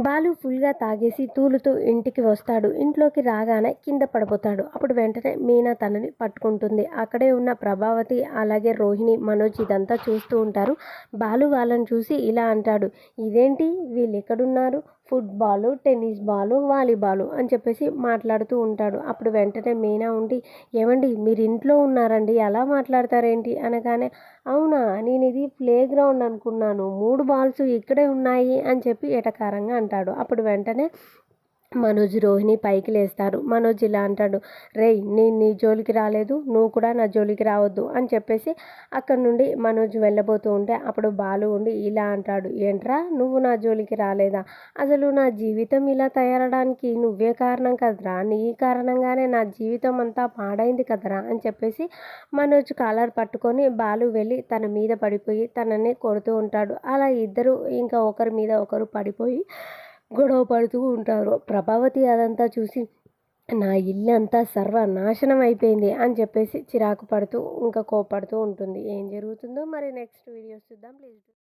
బాలు ఫుల్గా తాగేసి తూలుతూ ఇంటికి వస్తాడు. ఇంట్లోకి రాగానే కింద పడిపోతాడు. అప్పుడు వెంటనే మీనా తనని పట్టుకుంటుంది. అక్కడే ఉన్న ప్రభావతి అలాగే రోహిణి మనోజ్ ఇదంతా చూస్తూ ఉంటారు. బాలు వాళ్ళని చూసి ఇలా అంటాడు. ఇదేంటి? వీళ్ళు ఎక్కడున్నారు? ఫుట్బాలు టెన్నిస్ బాలు వాలీబాలు అని చెప్పేసి మాట్లాడుతూ ఉంటాడు. అప్పుడు వెంటనే మీనా ఉండి ఏమండి మీరు ఇంట్లో ఉన్నారండి ఎలా మాట్లాడతారేంటి? అనగానే అవునా నేను ఇది ప్లే గ్రౌండ్ అనుకున్నాను. మూడు బాల్స్ ఇక్కడే ఉన్నాయి అని చెప్పి ఎటకారంగా అంటాడు. అప్పుడు వెంటనే మనోజ్ రోహిణి పైకి లేస్తారు. మనోజ్ ఇలా అంటాడు రేయ్ నేను నీ జోలికి రాలేదు నువ్వు కూడా నా జోలికి రావద్దు అని చెప్పేసి అక్కడ నుండి మనోజ్ వెళ్ళబోతూ ఉంటే అప్పుడు బాలు ఉండి ఇలా అంటాడు ఏంట్రా నువ్వు నా జోలికి రాలేదా? అసలు నా జీవితం ఇలా తయారడానికి నువ్వే కారణం కదరా? నీ కారణంగానే నా జీవితం అంతా పాడైంది కదరా? అని చెప్పేసి మనోజ్ కాలర్ పట్టుకొని బాలు వెళ్ళి తన మీద పడిపోయి తనని కొడుతూ ఉంటాడు. అలా ఇద్దరు ఇంకా ఒకరి మీద ఒకరు పడిపోయి గొడవ పడుతూ ఉంటారు. ప్రభావతి అదంతా చూసి నా ఇల్లు అంతా సర్వనాశనం అయిపోయింది అని చెప్పేసి చిరాకు పడుతూ ఇంకా కోపడుతూ ఉంటుంది. ఏం జరుగుతుందో మరి నెక్స్ట్ వీడియోస్ చూద్దాం. ప్లీజ్